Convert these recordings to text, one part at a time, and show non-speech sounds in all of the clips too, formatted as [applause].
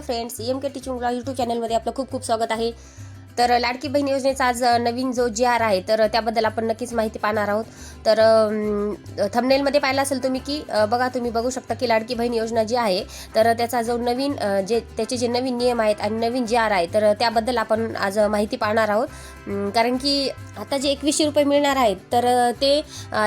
Hello friends M K टीचिंगला YouTube चॅनलमध्ये आपलं खूप खूप स्वागत आहे. तर लाडकी बहीण योजनेचा आज नवीन जो जी आर आहे तर त्याबद्दल आपण नक्कीच माहिती पाहणार आहोत. तर थंबनेलमध्ये पाहिलं असेल तुम्ही की बघा तुम्ही बघू शकता की लाडकी बहीण योजना जी आहे तर त्याचा जो नवीन जे त्याचे जे नवीन नियम आहेत आणि नवीन जी आर आहे तर त्याबद्दल आपण आज माहिती पाहणार आहोत. कारण की आता जे एकवीसशे रुपये मिळणार आहेत तर ते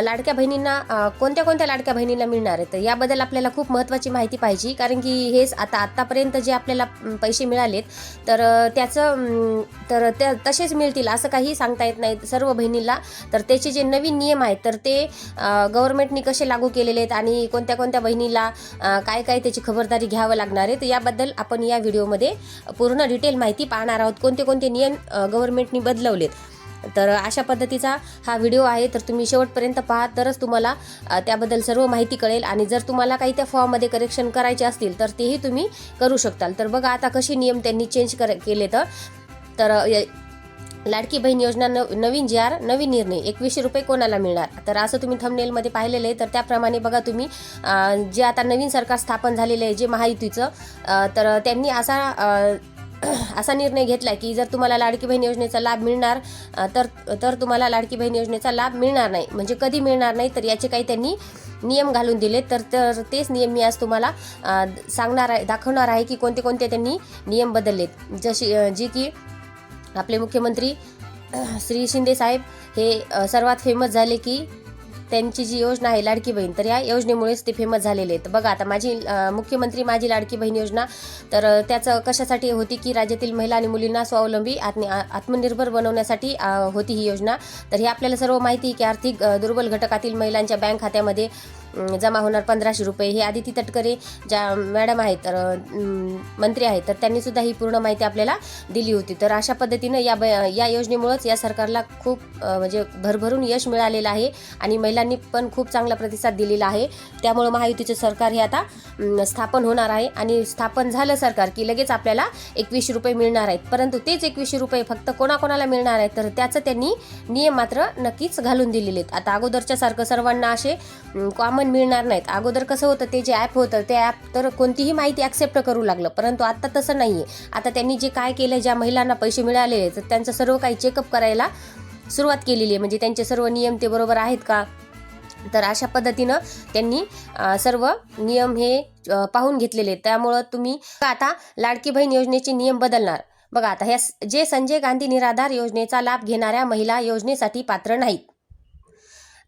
लाडक्या बहिणींना कोणत्या कोणत्या लाडक्या बहिणींना मिळणार आहेत? तर याबद्दल आपल्याला खूप महत्त्वाची माहिती पाहिजे कारण की हेच आता आत्तापर्यंत जे आपल्याला पैसे मिळालेत तर त्याचं तर त्या तसेच मिळतील असं काही सांगता येत नाही सर्व बहिणीला तर त्याचे जे नवीन नियम आहेत तर ते गव्हर्नमेंटनी कसे लागू केलेले आहेत आणि कोणत्या कोणत्या बहिणीला काय काय त्याची खबरदारी घ्यावं लागणार आहे तर याबद्दल आपण या व्हिडिओमध्ये पूर्ण डिटेल माहिती पाहणार आहोत. कोणते कोणते नियम गव्हर्नमेंटनी मिळवलेत तर अशा पद्धतीचा हा व्हिडिओ आहे. तर तुम्ही शेवटपर्यंत पाहात तरच तुम्हाला त्याबद्दल सर्व माहिती कळेल. आणि जर तुम्हाला काही त्या फॉर्ममध्ये करेक्शन करायचे असतील तर तेही तुम्ही करू शकताल. तर बघा आता कसे नियम त्यांनी चेंज कर केले तर. तर य- लाडकी बहीण योजना न नवीन जी आर नवीन निर्णय. एकवीसशे रुपये कोणाला मिळणार? तर असं तुम्ही थंबनेलमध्ये पाहिलेलं आहे. तर त्याप्रमाणे बघा तुम्ही जे आता नवीन सरकार स्थापन झालेलं आहे जे महायुतीचं तर त्यांनी असा [clears throat] असा निर्णय घेतला की जर तुम्हाला लाडकी बहीण योजनेचा लाभ मिळणार तर तर तुम्हाला लाडकी बहीण योजनेचा लाभ मिळणार नाही. म्हणजे कधी मिळणार नाही तर याचे काही त्यांनी नियम घालून दिले. तर तर तेच नियम मी आज तुम्हाला सांगणार आहे दाखवणार आहे की कोणते कोणते त्यांनी नियम बदललेत. जशी जी की आपले मुख्यमंत्री श्री शिंदे साहेब हे सर्वात फेमस झाले की त्यांची जी योजना आहे लाडकी बहीण तर या योजनेमुळेच ते फेमस झालेले आहेत. बघा आता माझी मुख्यमंत्री माझी लाडकी बहीण योजना तर त्याचं कशासाठी होती की राज्यातील महिला आणि मुलींना स्वावलंबी आत्म आत्मनिर्भर बनवण्यासाठी होती ही योजना. तर हे आपल्याला सर्व माहिती आहे की आर्थिक दुर्बल घटकातील महिलांच्या बँक खात्यामध्ये जमा होणार पंधराशे रुपये. हे आदिती तटकरे ज्या मॅडम आहेत तर मंत्री आहेत तर त्यांनी सुद्धा ही पूर्ण माहिती आपल्याला दिली होती. तर अशा पद्धतीनं या ब या योजनेमुळंच या सरकारला खूप म्हणजे भरभरून यश मिळालेलं आहे आणि महिलांनी पण खूप चांगला प्रतिसाद दिलेला आहे. त्यामुळं महायुतीचे सरकार हे आता स्थापन होणार आहे आणि स्थापन झालं सरकार की लगेच आपल्याला एकवीसशे रुपये मिळणार आहेत. परंतु तेच एकवीसशे रुपये फक्त कोणाकोणाला मिळणार आहेत तर त्याचं त्यांनी नियम मात्र नक्कीच घालून दिलेले आहेत. आता अगोदरच्या सारखं सर्वांना असे कॉमन मिळणार नाहीत. अगोदर कसं होतं ते जे ॲप होतं ते ॲप तर कोणतीही माहिती ॲक्सेप्ट करू लागलं. परंतु आत्ता तसं नाही आहे आता त्यांनी जे काय केलं ज्या महिलांना पैसे मिळालेले आहेत, तर त्यांचं सर्व काही चेकअप करायला सुरुवात केलेली आहे. म्हणजे त्यांचे सर्व नियम ते बरोबर आहेत का? तर अशा पद्धतीनं त्यांनी सर्व नियम हे पाहून घेतलेले आहेत. त्यामुळं तुम्ही आता लाडकी बहीण योजनेचे नियम बदलणार. बघा आता ह्या जे संजय गांधी निराधार योजनेचा लाभ घेणाऱ्या महिला योजनेसाठी पात्र नाहीत.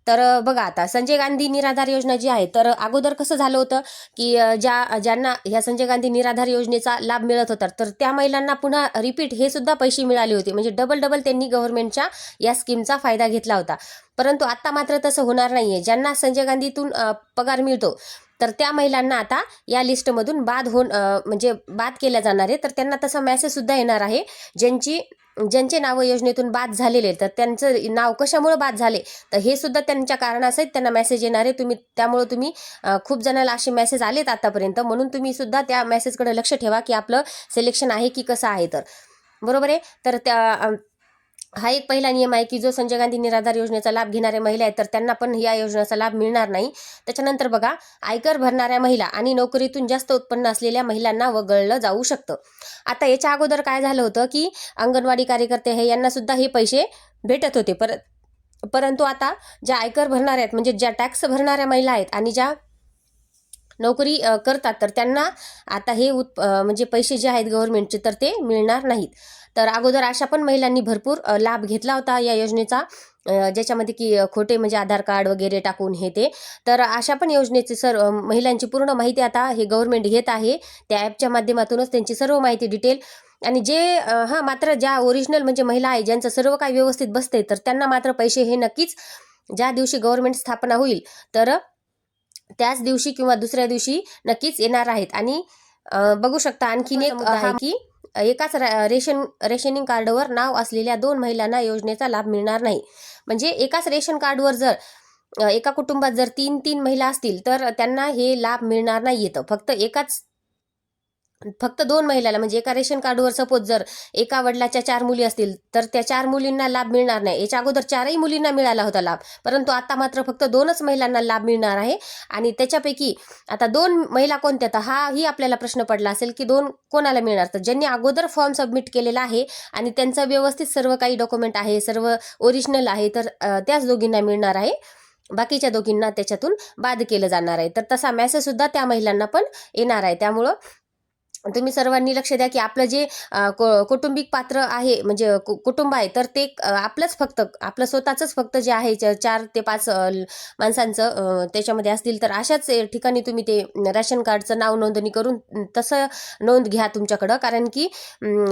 तर बघा आता संजय गांधी निराधार योजना जी आहे तर अगोदर कसं झालं होतं की ज्या ज्यांना ह्या संजय गांधी निराधार योजनेचा लाभ मिळत होता तर त्या महिलांना पुन्हा रिपीट हे सुद्धा पैसे मिळाले होते. म्हणजे डबल डबल त्यांनी गव्हर्नमेंटच्या या स्कीमचा फायदा घेतला होता. परंतु आता मात्र तसं होणार नाही आहे ज्यांना संजय गांधीतून पगार मिळतो तर त्या महिलांना आता या लिस्टमधून बाद होऊन म्हणजे बाद केल्या जाणार आहे. तर त्यांना तसा मॅसेजसुद्धा येणार आहे ज्यांची ज्यांचे नावं योजनेतून बाद झालेले आहेत, तर त्यांचं नाव कशामुळे बाद झाले? तर हे सुद्धा त्यांच्या कारणासहित त्यांना मेसेज येणार आहे. तुम्ही त्यामुळे तुम्ही खूप जणांना असे मेसेज आलेत आतापर्यंत. म्हणून तुम्ही सुद्धा त्या मेसेजकडे लक्ष ठेवा की आपलं सिलेक्शन आहे की कसं आहे तर. बरोबर आहे? तर त्या हा एक पहिला नियम आहे की जो संजय गांधी निराधार योजनेचा लाभ घेणाऱ्या महिला आहेत तर त्यांना पण या योजनेचा लाभ मिळणार नाही. त्याच्यानंतर बघा आयकर भरणाऱ्या महिला आणि नोकरीतून जास्त उत्पन्न असलेल्या महिलांना वगळलं जाऊ शकतं. आता याच्या अगोदर काय झालं होतं की अंगणवाडी कार्यकर्ते हे यांना सुद्धा हे पैसे भेटत होते. पर परंतु आता ज्या आयकर भरणाऱ्या आहेत म्हणजे ज्या टॅक्स भरणाऱ्या महिला आहेत आणि ज्या नोकरी करतात तर त्यांना आता हे उत् म्हणजे पैसे जे आहेत गव्हर्नमेंटचे तर ते मिळणार नाहीत. तर अगोदर अशा पण महिलांनी भरपूर लाभ घेतला होता या योजनेचा ज्याच्यामध्ये की खोटे म्हणजे आधार कार्ड वगैरे टाकून हे ते. तर अशा पण योजनेचे सर महिलांची पूर्ण माहिती आता हे गव्हर्नमेंट घेत आहे. त्या ॲपच्या माध्यमातूनच त्यांची सर्व माहिती डिटेल आणि जे हां मात्र ज्या ओरिजिनल म्हणजे महिला आहे ज्यांचं सर्व काही व्यवस्थित बसते तर त्यांना मात्र पैसे हे नक्कीच ज्या दिवशी गव्हर्नमेंट स्थापना होईल तर त्याच दिवशी किंवा दुसऱ्या दिवशी नक्कीच येणार आहेत. आणि बघू शकता आणखीन एक आहे. की एकाच रेशन रेशनिंग कार्डवर नाव असलेल्या दोन महिलांना योजनेचा लाभ मिळणार नाही. म्हणजे एकाच रेशन कार्डवर जर एका कुटुंबात जर तीन तीन महिला असतील तर त्यांना हे लाभ मिळणार नाही येतं फक्त एकाच फक्त दोन महिलाला म्हणजे एका रेशन कार्डवर सपोज जर एका वडिलाच्या चार मुली असतील तर त्या चार मुलींना लाभ मिळणार नाही. याच्या अगोदर चारही मुलींना मिळाला होता लाभ. परंतु आता मात्र फक्त दोनच महिलांना लाभ मिळणार आहे. आणि त्याच्यापैकी आता दोन महिला कोणत्या? तर हा ही आपल्याला प्रश्न पडला असेल की दोन कोणाला मिळणार? तर ज्यांनी अगोदर फॉर्म सबमिट केलेला आहे आणि त्यांचं व्यवस्थित सर्व काही डॉक्युमेंट आहे सर्व ओरिजिनल आहे तर त्याच दोघींना मिळणार आहे. बाकीच्या दोघींना त्याच्यातून बाद केलं जाणार आहे. तर तसा मॅसेजसुद्धा त्या महिलांना पण येणार आहे. त्यामुळं तुम्ही सर्वांनी लक्ष द्या की आपलं जे कौटुंबिक पात्र आहे म्हणजे कु- कुटुंब आहे तर ते आपलंच फक्त आपलं स्वतःच फक्त जे आहे च- चार ते पाच माणसांचं त्याच्यामध्ये असतील तर अशाच ठिकाणी तुम्ही ते राशन कार्डचं नाव नोंदणी करून तसं नोंद घ्या तुमच्याकडं. कारण की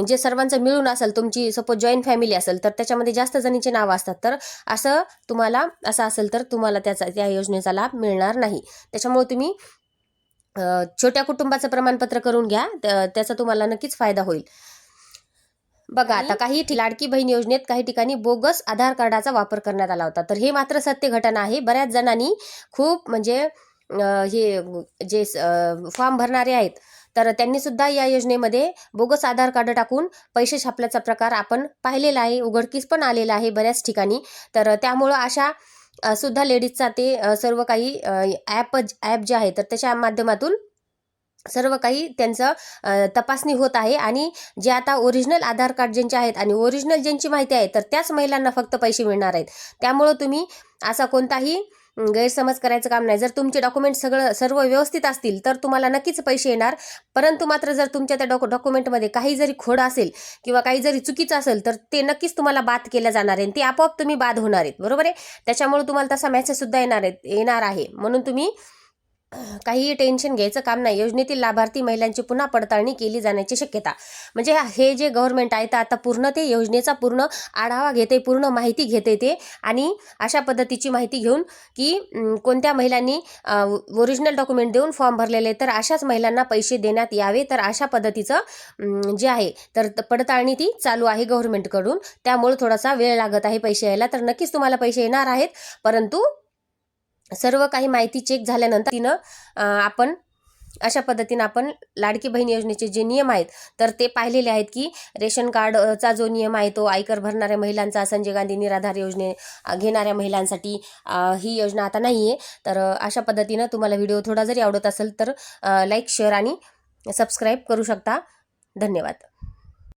जे सर्वांचं मिळून असेल तुमची सपोज जॉईंट फॅमिली असेल तर त्याच्यामध्ये जास्त जणीचे नावं असतात. तर असं तुम्हाला असं असेल तर तुम्हाला त्याचा त्या योजनेचा लाभ मिळणार नाही. त्याच्यामुळे तुम्ही छोट्या कुटुंबाचं प्रमाणपत्र करून घ्या त्या- त्याचा तुम्हाला नक्कीच फायदा होईल. बघा आता काही लाडकी बहीण योजनेत काही ठिकाणी बोगस आधार कार्डाचा वापर करण्यात आला होता. तर हे मात्र सत्य घटना आहे. बऱ्याच जणांनी खूप म्हणजे हे जे फॉर्म भरणारे आहेत तर त्यांनी सुद्धा या योजनेमध्ये बोगस आधार कार्ड टाकून पैसे छापल्याचा प्रकार आपण पाहिलेला आहे. उघडकीस पण आलेला आहे बऱ्याच ठिकाणी. तर त्यामुळं अशा सुद्धा लेडीजचा ते सर्व काही ॲप ॲप जे आहे तर त्याच्या माध्यमातून सर्व काही त्यांचं तपासणी होत आहे. आणि जे आता ओरिजिनल आधार कार्ड ज्यांचे आहेत आणि ओरिजिनल ज्यांची माहिती आहे तर त्याच महिलांना फक्त पैसे मिळणार आहेत. त्यामुळं तुम्ही असा कोणताही गैरसमज करायचं काम नाही. जर तुमचे डॉक्युमेंट सगळं सर्व व्यवस्थित असतील तर तुम्हाला नक्कीच पैसे येणार. परंतु मात्र जर तुमच्या त्या डॉक डॉक्युमेंटमध्ये काही जरी खोड असेल किंवा काही जरी चुकीचं असेल तर ते नक्कीच तुम्हाला बाद केलं जाणार आहे आणि ते आपोआप तुम्ही बाद होणार आहेत. बरोबर आहे? त्याच्यामुळे तुम्हाला तसा मेसेजसुद्धा येणार आहेत येणार आहे. म्हणून तुम्ही काहीही टेन्शन घ्यायचं काम नाही. योजनेतील लाभार्थी महिलांची पुन्हा पडताळणी केली जाण्याची शक्यता. म्हणजे हे जे गव्हर्नमेंट आहे तर आता पूर्ण ते योजनेचा पूर्ण आढावा घेते पूर्ण माहिती घेते ते. आणि अशा पद्धतीची माहिती घेऊन की कोणत्या महिलांनी ओरिजिनल डॉक्युमेंट देऊन फॉर्म भरलेले तर अशाच महिलांना पैसे देण्यात यावे. तर अशा पद्धतीचं जे आहे तर पडताळणी ती चालू आहे गव्हर्नमेंटकडून त्यामुळे थोडासा वेळ लागत आहे पैसे यायला. तर नक्कीच तुम्हाला पैसे येणार आहेत. परंतु सर्व काही माहिती चेक झाल्यानंतर तिनं आपण अशा पद्धतीनं आपण लाडकी बहीण योजनेचे जे नियम आहेत तर ते पाहिलेले आहेत की रेशन कार्डचा जो नियम आहे तो आयकर भरणाऱ्या महिलांचा संजय गांधी निराधार योजने घेणाऱ्या महिलांसाठी ही योजना आता नाही आहे तर अशा पद्धतीनं तुम्हाला व्हिडिओ थोडा जरी आवडत असेल तर लाईक शेअर आणि सबस्क्राईब करू शकता. धन्यवाद.